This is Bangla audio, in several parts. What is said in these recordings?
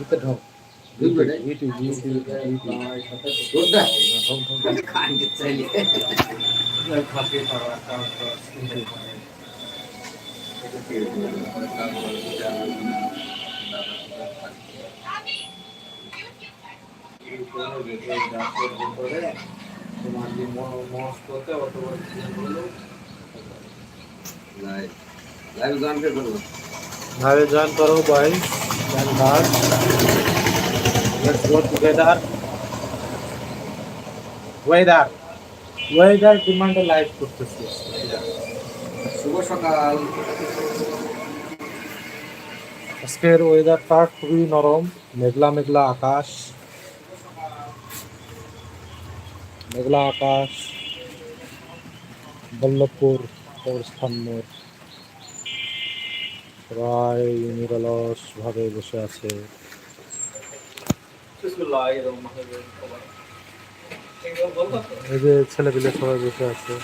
ইতে ঢোক ঢুকবে রে? ইউটিউব ইউটিউব ইউটিউব রোদটা ঢোক ঢোক খাইতে চাইলে লাইভ লাইভ গান কে করব ভাবে জয়েন করো বয় join car let's go together weather weather ডিমান্ডে live করতেছি শুভ সকাল আজকের ওয়েদারটা খুবই নরম মেঘলা মেঘলা আকাশ মেঘলা আকাশ বল্লভপুর কবরস্থান মোড় সবাই নিরলস ভাবে বসে আছে। এই যে ছেলেপিলে সবাই বসে আছে।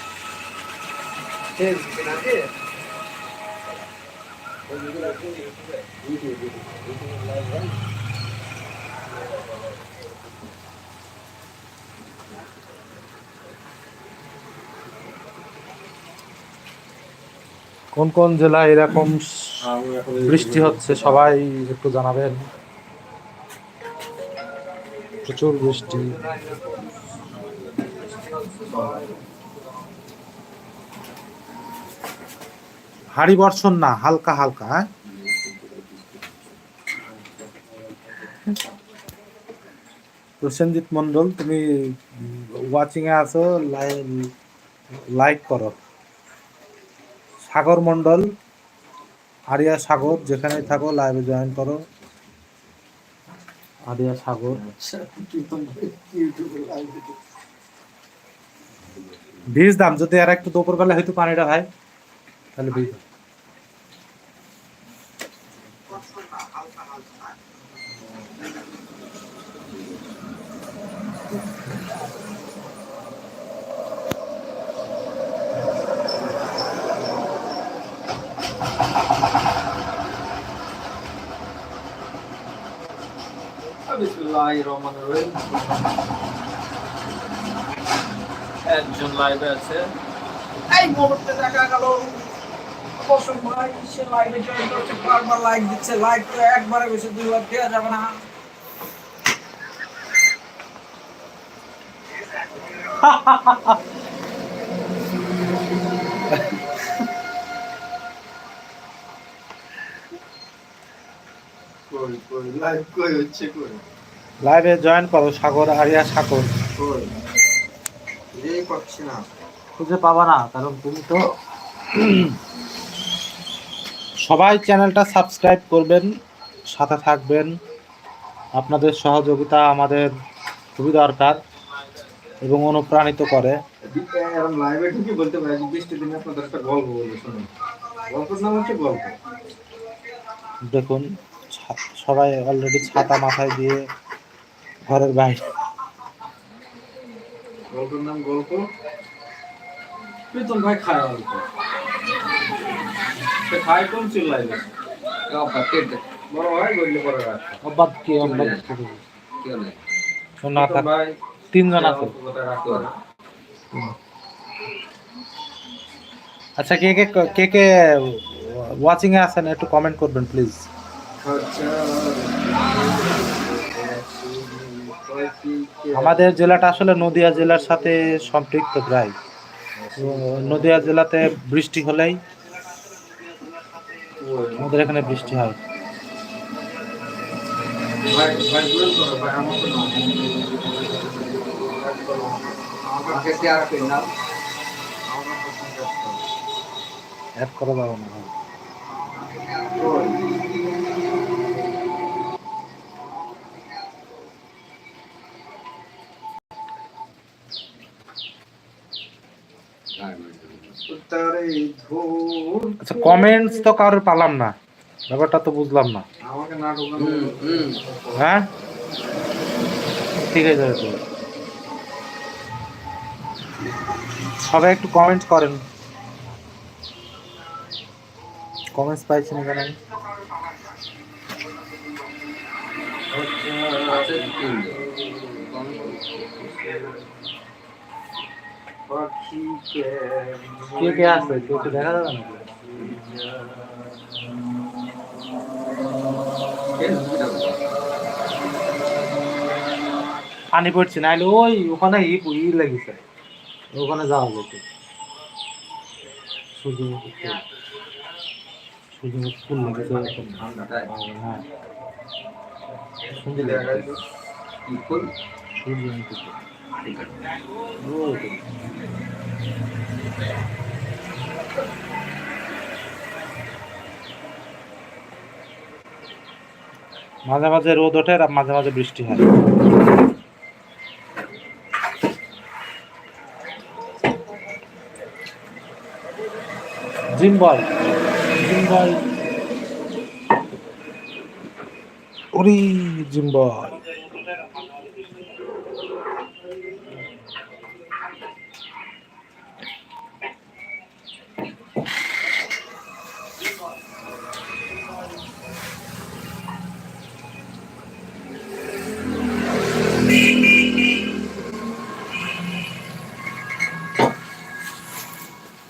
কোন কোন জেলায় এরকম বৃষ্টি হচ্ছে, সবাই একটু জানাবেন। প্রচুর বৃষ্টি। হাড়ি বর্ষণ না, হালকা হালকা হ্যাঁ? প্রসেনজিৎ মন্ডল তুমি ওয়াচিং এ আছো লাইক করো। সাগর মন্ডল আরিয়া সাগর যেখানে থাকো লাইভে জয়েন করো। আরিয়া সাগর। বীজ দাম যদি আর একটু দুপুর বেলা হয়তো পানিটা ভাই তাহলে বীজ দাম। একজন লাইভে আছে। এই মুহূর্তে দেখা গেল অবসর ভাই সে লাইভে জয়েন করছে বারবার লাইক দিচ্ছে। লাইক তো একবারে বেশি দুইবার দেওয়া যাবে না। লাইভ হচ্ছে জয়েন করো সাগর আরিয়া সাগর। কই? এই পাচ্ছি না। খুঁজে পাবা না কারণ তুমি তো সবাই চ্যানেলটা সাবস্ক্রাইব করবেন সাথে থাকবেন। আপনাদের সহযোগিতা আমাদের খুবই দরকার এবং অনুপ্রাণিত করে। লাইভে ঢুকে বলতে পারি যে দিনে আপনাদের একটা গল্প বলব শুনুন। গল্পের নাম হচ্ছে গল্প। দেখুন সবাই অলরেডি ছাতা মাথায় দিয়ে ঘরের বাইরে। গল্পের নাম গল্প? প্রীতম ভাই খায় অল্প। সে খায় কোন চিল বড় ভাই গল্প করে রাখে কি অবাধ না থাক। ভাই তিনজন আছে। আচ্ছা কে কে কে কে ওয়াচিং এ আছেন একটু কমেন্ট করবেন প্লিজ আমাদের জেলাটা আসলে নদিয়া জেলার সাথে সম্পৃক্ত প্রায়। নদিয়া জেলাতে বৃষ্টি হলেই আমাদের এখানে বৃষ্টি হয়। শেয়ার করে আচ্ছা কমেন্টস তো কারোর পালাম না। ব্যাপারটা তো বুঝলাম না। আমাকে না ঢোকানো হ্যাঁ? ঠিক আছে তো সবাই একটু কমেন্ট করেন। কমেন্টস পাইছি না কেন আমি? কে কে আছে কেউ তো দেখা যাবে না পানি পড়ছে না ওই ওখানে ই ই লেগেছে ওখানে যাওয়া যেত সূর্যমুখী সূর্যমুখী ফুল লেগেছে। হ্যাঁ। সূর্যমুখী ফুল। মাঝে মাঝে রোদ ওঠে, আর মাঝে মাঝে বৃষ্টি হয়। জিম বল জিম বল ওরে, জিম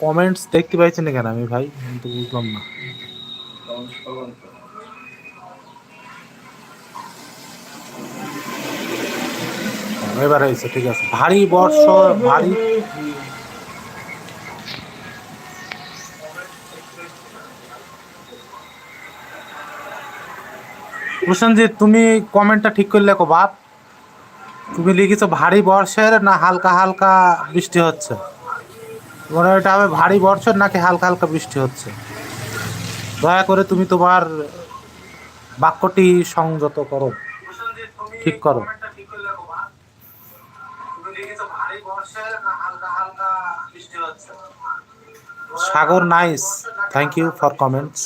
কমেন্টস দেখতে পাইছেন না কেন আমি ভাই? আমি তো বুঝলাম না। এবার হয়েছে, ঠিক আছে। ভারী ভারী তুমি কমেন্টটা ঠিক করে লেখো বাপ। তুমি লিখেছো ভারী বর্ষের না হালকা হালকা বৃষ্টি হচ্ছে? মনে হয় এটা হবে ভারী বর্ষণ নাকি হালকা হালকা বৃষ্টি হচ্ছে। দয়া করে তুমি তোমার বাক্যটি সংযত করো। ঠিক করো। Sagar nice. Thank you for comments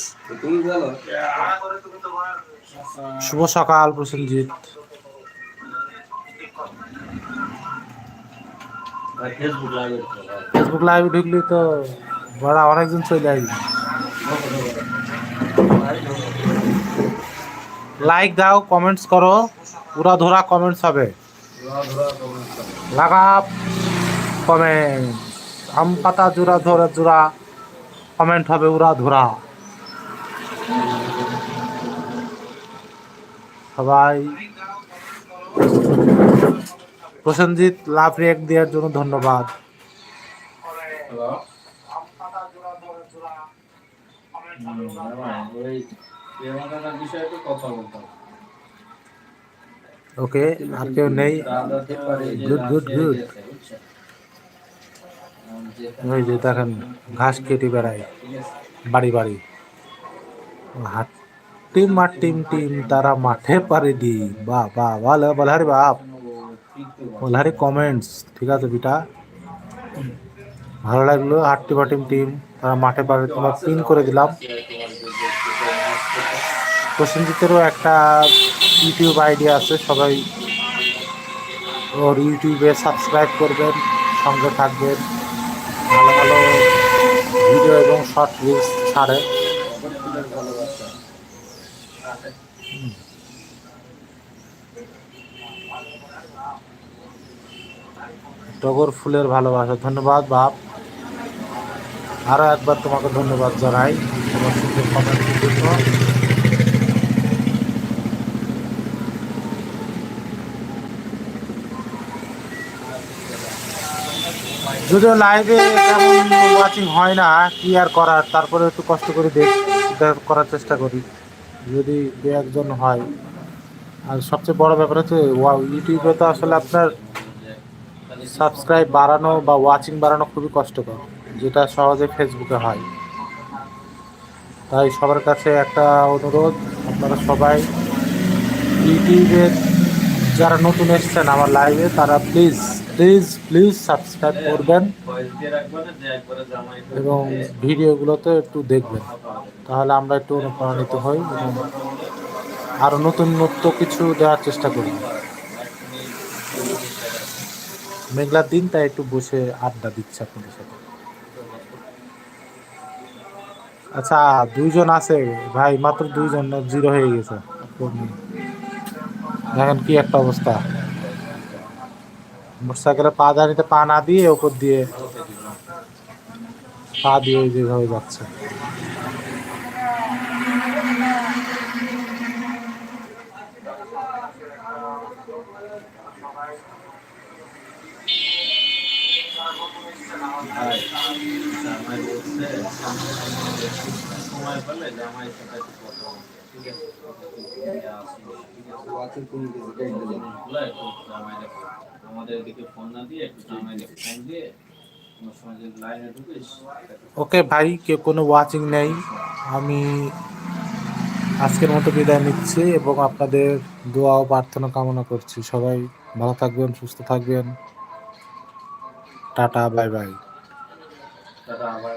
শুভ সকাল প্রসেনজিৎ। ফেসবুক লাইভে ঢুকলি তো বড় অনেকজন চলে আসবে। লাইক দাও কমেন্টস করো পুরা ধরা কমেন্টস হবে। লাগাপ কমেন্ট আম পাতা জোড়া ধরা জোড়া কমেন্ট হবে, উড়া ধরা। সবাই প্রসেনজিৎ লাভ রিয়েক্ট দেওয়ার জন্য ধন্যবাদ। ওকে আর কেউ নেই। Good, good, good. ওই যে দেখেন ঘাস কেটে বেড়ায়। বাড়ি বাড়ি। হাট টিম মাটিম টিম টিম তারা মাঠে পারে দি বা বা ভালো বলহারি বাপ। বলহারি কমেন্টস ঠিক আছে বিটা ভালো লাগল হাট্টি মাটিম টিম তারা মাঠে পারে তোমার পিন করে দিলাম। প্রসেনজিতেরও একটা ইউটিউব আইডি আছে, সবাই ওর ইউটিউবে সাবস্ক্রাইব করবেন, সঙ্গে থাকবেন। ভালো ভালো ভিডিও এবং শর্ট রিলস ছাড়ে। টগর ফুলের ভালোবাসা। ধন্যবাদ, বাপ। আরও একবার তোমাকে ধন্যবাদ জানাই। তোমার সুন্দর কমেন্টের জন্য যদিও লাইভে ওয়াচিং হয় না, কি আর করার? তারপরে একটু কষ্ট করে দেখ করার চেষ্টা করি। যদি দু একজন হয়। আর সবচেয়ে বড় ব্যাপার হচ্ছে ইউটিউবে তো আসলে আপনার সাবস্ক্রাইব বাড়ানো বা ওয়াচিং বাড়ানো খুবই কষ্টকর, যেটা সহজে ফেসবুকে হয়। তাই সবার কাছে একটা অনুরোধ, আপনারা সবাই ইউটিউবে যারা নতুন এসছেন আমার লাইভে তারা প্লিজ প্লিজ প্লিজ সাবস্ক্রাইব করবেন এবং ভিডিওগুলোতে একটু দেখবেন। তাহলে আমরা একটু অনুপ্রাণিত হই এবং আরও নতুন নতুন কিছু দেওয়ার চেষ্টা করি। মেঘলার দিন, তাই একটু বসে আড্ডা দিচ্ছে আপনাদের সাথে। আচ্ছা দুইজন আছে। ভাই, মাত্র দুইজন জিরো হয়ে গেছে। দেখেন কি একটা অবস্থা। মোটরসাইকেলে পা দাঁড়িতে পা না দিয়ে ওপর দিয়ে পা দিয়ে যেভাবে যাচ্ছে ভাই, জামাই বলছে, সময় পেলে জামাইয়ের সাথে একটু কথা বলতে, ঠিক আছে? এই আসিস, ঠিক আছে? ওয়াচিং কোন কিছু গাইড দিলে বলে একটু জামাইরে ওকে ভাই, কেউ কোনো ওয়াচিং নেই। আমি আজকের মতো বিদায় নিচ্ছি এবং আপনাদের দোয়া ও প্রার্থনা কামনা করছি। সবাই ভালো থাকবেন, সুস্থ থাকবেন। টাটা বাই বাই তারা আবার